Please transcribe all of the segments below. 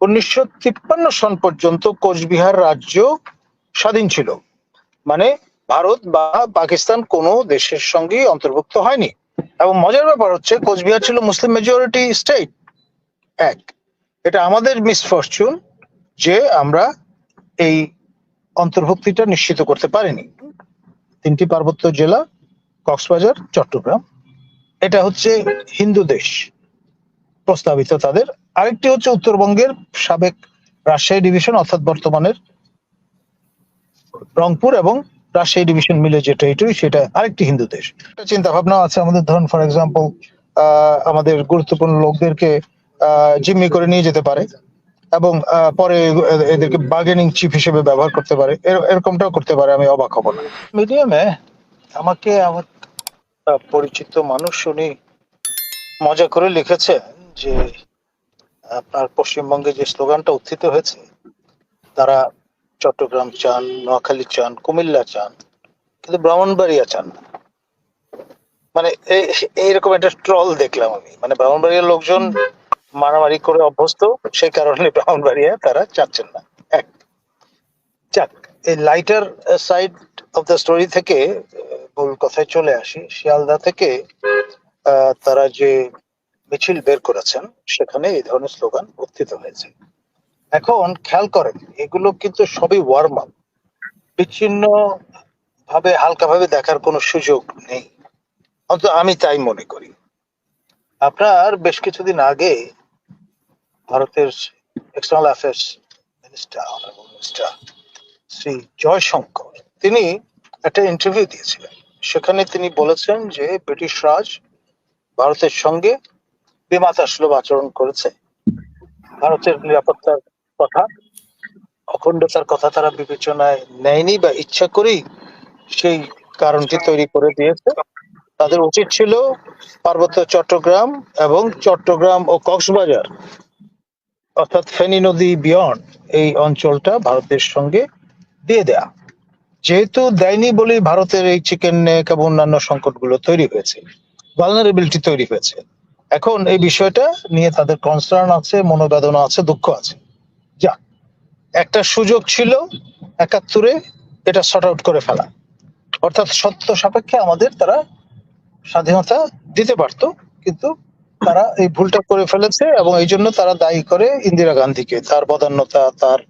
উনিশশো তিপ্পান্ন সন পর্যন্ত কোচবিহার রাজ্য স্বাধীন ছিল। মানে ভারত বা পাকিস্তান কোনো দেশের সঙ্গেই অন্তর্ভুক্ত হয়নি। এবং মজার ব্যাপার হচ্ছে, কোচবিহার ছিল মুসলিম মেজরিটি স্টেট এক, এটা আমাদের মিসফরচুন যে আমরা এই অন্তর্ভুক্তিটা নিশ্চিত করতে পারিনি। তিনটি পার্বত্য জেলা, কক্সবাজার, চট্টগ্রাম। এটা হচ্ছে হিন্দু দেশ। প্রস্তাবিত তাদের। আরেকটি হচ্ছে উত্তরবঙ্গের সাবেক রাজশাহী ডিভিশন, অর্থাৎ বর্তমানের রংপুর এবং রাজশাহী ডিভিশন মিলে যে টেরিটরি সেটা আরেকটি হিন্দু দেশ। চিন্তা ভাবনা আছে আমাদের। ধরুন ফর এক্সাম্পল আমাদের গুরুত্বপূর্ণ লোকদেরকে জিম্মি করে নিয়ে যেতে পারে এবং পরে এদেরকে বার্গেনিং চিফ হিসেবে ব্যবহার করতে পারে। এর- এরকমটাও করতে পারে, আমি অবাক হব না। মিডিয়ামে আমাকে আমার পরিচিত মানুষ, উনি মজা করে লিখেছেন যে আপনার পশ্চিমবঙ্গে যে স্লোগানটা উত্থিত হয়েছে, তারা চট্টগ্রাম চান, নোয়াখালী চান, কুমিল্লা চান, কিন্তু ব্রাহ্মণবাড়িয়া চান না। মানে এই- এইরকম একটা ট্রল দেখলাম আমি। মানে ব্রাহ্মণবাড়িয়ার লোকজন মারামারি করে অভ্যস্ত, সেই কারণে ব্রাহ্মণবাড়িয়া তারা চাচ্ছেন না। এক, যাক, এই lighter side of the story থেকে মূল কথায় চলে আসি। শিয়ালদা থেকে তারা যে মিছিল বের করেছেন, সেখানে এই ধরনের স্লোগান উত্থিত হয়েছে। এখন খেয়াল করেন, এগুলো কিন্তু সবই ওয়ার্ম আপ বিচ্ছিন্ন ভাবে হালকা ভাবে দেখার কোনো সুযোগ নেই। অন্তত আমি তাই মনে করি। আপনার বেশ কিছুদিন আগে ভারতের external affairs minister honourable minister Shri Jaishankar, তিনি একটা ইন্টারভিউ দিয়েছিলেন। সেখানে তিনি বলেছেন যে ব্রিটিশ রাজ ভারতের সঙ্গে বিমাতা সুলভ আচরণ করেছে। ভারতের নিরাপত্তার কথা, অখণ্ডতার কথা তারা বিবেচনায় নেয়নি বা ইচ্ছা করেই সেই কারণটি তৈরি করে দিয়েছে। তাদের উচিত ছিল পার্বত্য চট্টগ্রাম এবং চট্টগ্রাম ও কক্সবাজার, অর্থাৎ ফেনী নদী বিয়ন্ড এই অঞ্চলটা ভারতের সঙ্গে দিয়ে দেয়া। যেহেতু দেয়নি বলেই ভারতের এই চিকেন নেক এবং অন্যান্য সংকটগুলো তৈরি হয়েছে ভালনারেবিলিটি তৈরি হয়েছে। এখন এই বিষয়টা নিয়ে তাদের কনসার্ন আছে, মনোবেদনা আছে, দুঃখ আছে। যা একটা সুযোগ ছিল একাত্তরে, এটা শর্ট আউট করে ফেলা। অর্থাৎ সত্য সাপেক্ষে আমাদের তারা স্বাধীনতা দিতে পারতো, কিন্তু তারা এই ভুলটা করে ফেলেছে এবং এই জন্য তারা দায়ী করে ইন্দিরা গান্ধীকে, তার বদান্যতা, তার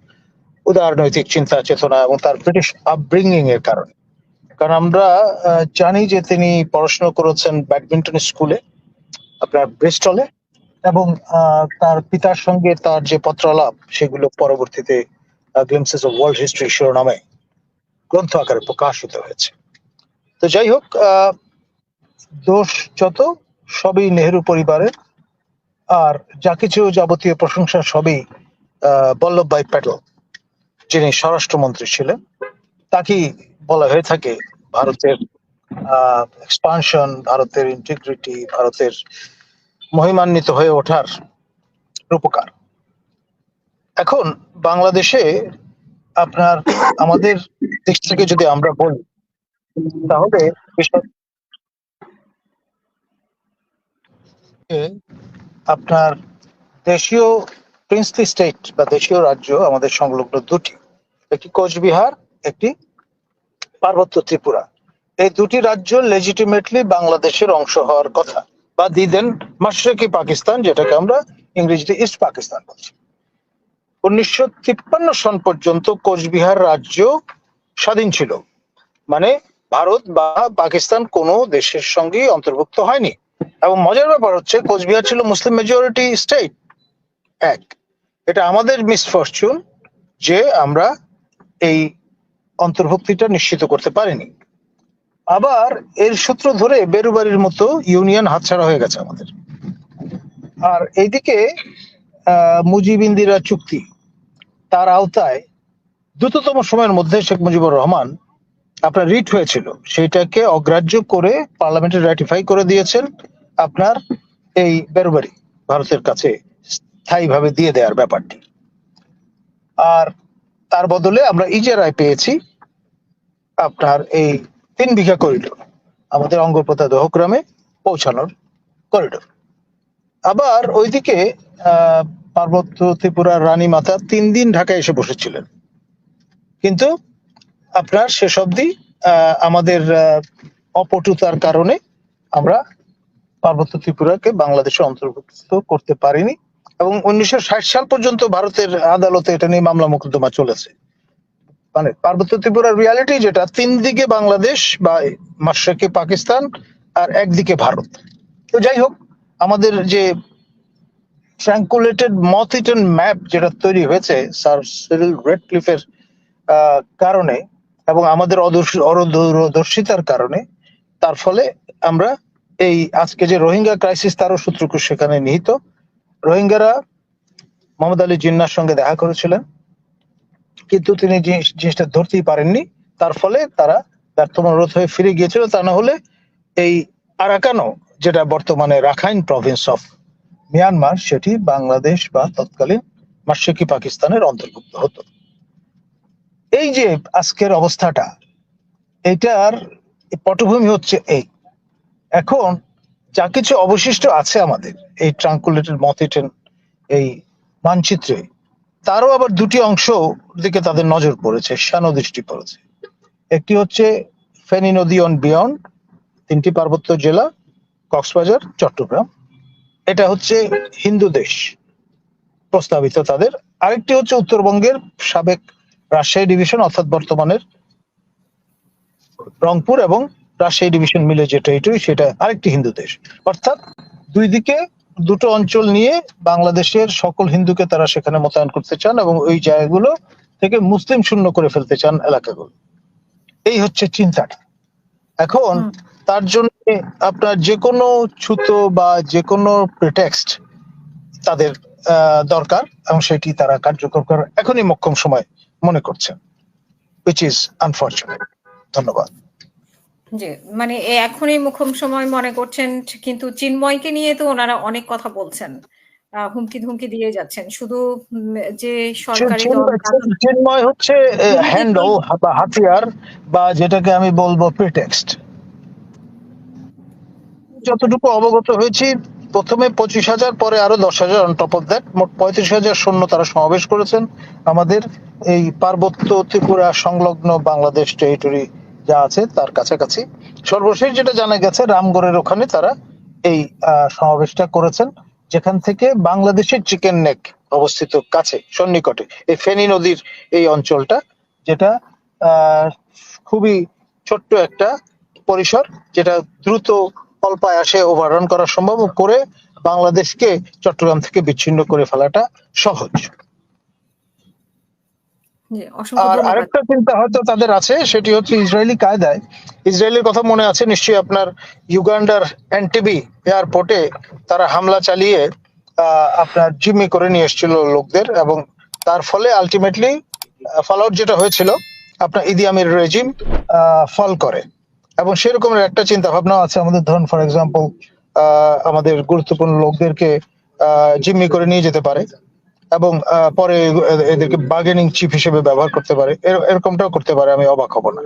উদারনৈতিক চিন্তা, চেতনা এবং তার ব্রিটিশ আপব্রিঙ্গিং এর কারণে। কারণ আমরা জানি যে তিনি পড়াশোনা করেছেন ব্যাডমিন্টন স্কুলে। আপনার ব্রিস্টলে এবং তার পিতার সঙ্গে তার যে পত্রালাপ, সেগুলো পরবর্তীতে গ্লিমসেস অফ ওয়ার্ল্ড হিস্ট্রি শিরোনামে গ্রন্থ আকারে প্রকাশিত হয়েছে। তো যাই হোক দোষ যত, সবই নেহেরু পরিবারের। আর যা কিছু যাবতীয় প্রশংসা সবই বল্লভভাই প্যাটেল, যিনি স্বরাষ্ট্রমন্ত্রী ছিলেন, তাকেই বলা হয়ে থাকে ভারতের এক্সপানশন ভারতের ইন্টিগ্রিটি ভারতের মহিমান্বিত হয়ে ওঠার রূপকার। এখন বাংলাদেশে আপনার, আমাদের দেশ থেকে যদি আমরা বলি, তাহলে আপনার দেশীয় প্রিন্সলি স্টেট বা দেশীয় রাজ্য আমাদের সংলগ্ন দুটি, একটি কোচবিহার, একটি পার্বত্য ত্রিপুরা। এই দুটি রাজ্য লেজিটিমেটলি বাংলাদেশের অংশ হওয়ার কথা। বা দিদেন মাশরেকি পাকিস্তান, যেটাকে আমরা ইংরেজিতে ইস্ট পাকিস্তান বলছি। উনিশশো তিপ্পান্ন সন পর্যন্ত কোচবিহার রাজ্য স্বাধীন ছিল। মানে ভারত বা পাকিস্তান কোনো দেশের সঙ্গেই অন্তর্ভুক্ত হয়নি। এবং মজার ব্যাপার হচ্ছে, কোচবিহার ছিল মুসলিম মেজরিটি স্টেট এক। এটা আমাদের মিসফরচুন যে আমরা এই অন্তর্ভুক্তিটা নিশ্চিত করতে পারিনি। আবার এর সূত্র ধরে বেরুবাড়ির মতো ইউনিয়ন হাতছাড়া হয়ে গেছে আমাদের। আর এইদিকে মুজিব ইন্দিরা চুক্তি। তার আওতায় দ্রুততম সময়ের মধ্যে শেখ মুজিবুর রহমান আপনার রিট হয়েছিল। সেইটাকে অগ্রাহ্য করে পার্লামেন্টে র্যাটিফাই করে দিয়েছেন আপনার এই বেরুবাড়ি ভারতের কাছে স্থায়ীভাবে দিয়ে দেওয়ার ব্যাপারটি। আর তার বদলে আমরা ইজারায় পেয়েছি আপনার এই তিন বিঘা করিডোর আমাদের অঙ্গপ্রতা দহগ্রামে পৌঁছানোর করিডোর আবার ওইদিকে পার্বত্য ত্রিপুরার রানী মাতা তিন দিন ঢাকায় এসে বসেছিলেন। কিন্তু আপনার শেষ অবধি আমাদের অপটুতার কারণে আমরা পার্বত্য ত্রিপুরাকে বাংলাদেশে অন্তর্ভুক্ত করতে পারিনি এবং উনিশশো ষাট সাল পর্যন্ত ভারতের আদালতে এটা নিয়ে মামলা মোকদ্দমা চলেছে। মানে পার্বত্য ত্রিপুরার রিয়ালিটি যেটা, তিন দিকে বাংলাদেশ বা মাসেকে পাকিস্তান আর একদিকে ভারত। তো যাই হোক, আমাদের যে ট্র্যাঙ্কুলেটেড মথ ইটেন ম্যাপ যেটা তৈরি হয়েছে স্যার সিরিল রেডক্লিফের কারণে এবং আমাদের অদূরদর্শিতার কারণে, তার ফলে আমরা এই আজকে যে রোহিঙ্গা ক্রাইসিস তারও সূত্রকূট সেখানে নিহিত। রোহিঙ্গারা মোহাম্মদ আলী জিন্নার সঙ্গে দেখা করেছিলেন। কিন্তু তিনি জিনিস- জিনিসটা ধরতেই পারেননি, তার ফলে তারা ব্যর্থ হয়ে ফিরে গিয়েছিল। তা না হলে এই আরাকানো যেটা বর্তমানে রাখাইন প্রভিন্স অফ মিয়ানমার, সেটি বাংলাদেশ বা তৎকালীন মার্শেকি পাকিস্তানের অন্তর্ভুক্ত হতো। এই যে আজকের অবস্থাটা, এটার পটভূমি হচ্ছে এই। এখন যা কিছু অবশিষ্ট আছে আমাদের, এই ট্রাঙ্কুলেটেড মথিটেন, এই মানচিত্রে তারও আবার দুটি অংশ দিকে তাদের নজর পড়েছে শানো দৃষ্টি পড়েছে। একটি হচ্ছে ফেনী নদী অন বিয়ন্ড তিনটি পার্বত্য জেলা, কক্সবাজার, চট্টগ্রাম। এটা হচ্ছে হিন্দু দেশ প্রস্তাবিত তাদের। আরেকটি হচ্ছে উত্তরবঙ্গের সাবেক রাজশাহী ডিভিশন, অর্থাৎ বর্তমানের রংপুর এবং রাজশাহী ডিভিশন মিলে যে টেরিটরি সেটা আরেকটি হিন্দু দেশ। অর্থাৎ দুই দিকে দুটো অঞ্চল নিয়ে বাংলাদেশের সকল হিন্দুকে তারা সেখানে মোতায়েন করতে চান এবং ওই জায়গাগুলো থেকে মুসলিম শূন্য করে ফেলতে চান এলাকাগুলো। এই হচ্ছে চিন্তাটা। এখন তার জন্য আপনার যে কোনো ছুতো বা যে কোনো প্রিটেক্সট তাদের আহ, দরকার এবং সেটি তারা কার্যকর করার এখনই মক্ষম সময় মনে করছেন উইচ ইজ আনফর্চুনেট ধন্যবাদ। জি মানে এখনই মুখম সময় মনে করছেন কিন্তু চিন্ময়কে নিয়ে তো ওনারা অনেক কথা বলছেন। হুমকি ধুমকি দিয়ে যাচ্ছেন। শুধু যে সরকারি চিন্ময়- চিন্ময় হচ্ছে হ্যান্ডল বা হাতিয়ার বা যেটাকে আমি বলব প্রিটেক্সট যতটুকু অবগত হয়েছি প্রথমে পঁচিশ হাজার পরে আরও দশ হাজার অন টপ অফ দ্যাট মোট পঁয়ত্রিশ হাজার সৈন্য তারা সমাবেশ করেছেন। আমাদের এই পার্বত্য ত্রিপুরা সংলগ্ন বাংলাদেশ টেরিটরি যা আছে তার কাছাকাছি। সর্বশেষ যেটা জানা গেছে, রামগড়ের ওখানে তারা এই সমাবেশটা করেছেন, যেখান থেকে বাংলাদেশের চিকেন নেক অবস্থিত কাছে, সন্নিকটে, এই ফেনী নদীর এই অঞ্চলটা, যেটা খুবই ছোট্ট একটা পরিসর, যেটা দ্রুত অল্প আয়াসে ওভাররান করা সম্ভব, করে বাংলাদেশকে চট্টগ্রাম থেকে বিচ্ছিন্ন করে ফেলাটা সহজ। আর আরেকটা চিন্তা হয়তো তাদের আছে সেটি হচ্ছে ইসরায়েলি কায়দায়। ইসরায়েলের কথা মনে আছে নিশ্চয়ই আপনার ইউগান্ডার এনটিবি এয়ারপোর্টে তারা হামলা চালিয়ে আপনার জিম্মি করে নিয়ে এসেছিল লোকদের এবং তার ফলে আলটিমেটলি ফলআউট যেটা হয়েছিল আপনার ইদি আমির রেজিম ফল করে। এবং সেরকমের একটা চিন্তা ভাবনা আছে আমাদের ধরুন ফর এক্সাম্পল আমাদের গুরুত্বপূর্ণ লোকদেরকে আহ, জিম্মি করে নিয়ে যেতে পারে। এবং পরে এদেরকে বার্গেনিং চিপ হিসেবে ব্যবহার করতে পারে। এর- এরকমটাও করতে পারে, আমি অবাক হব না।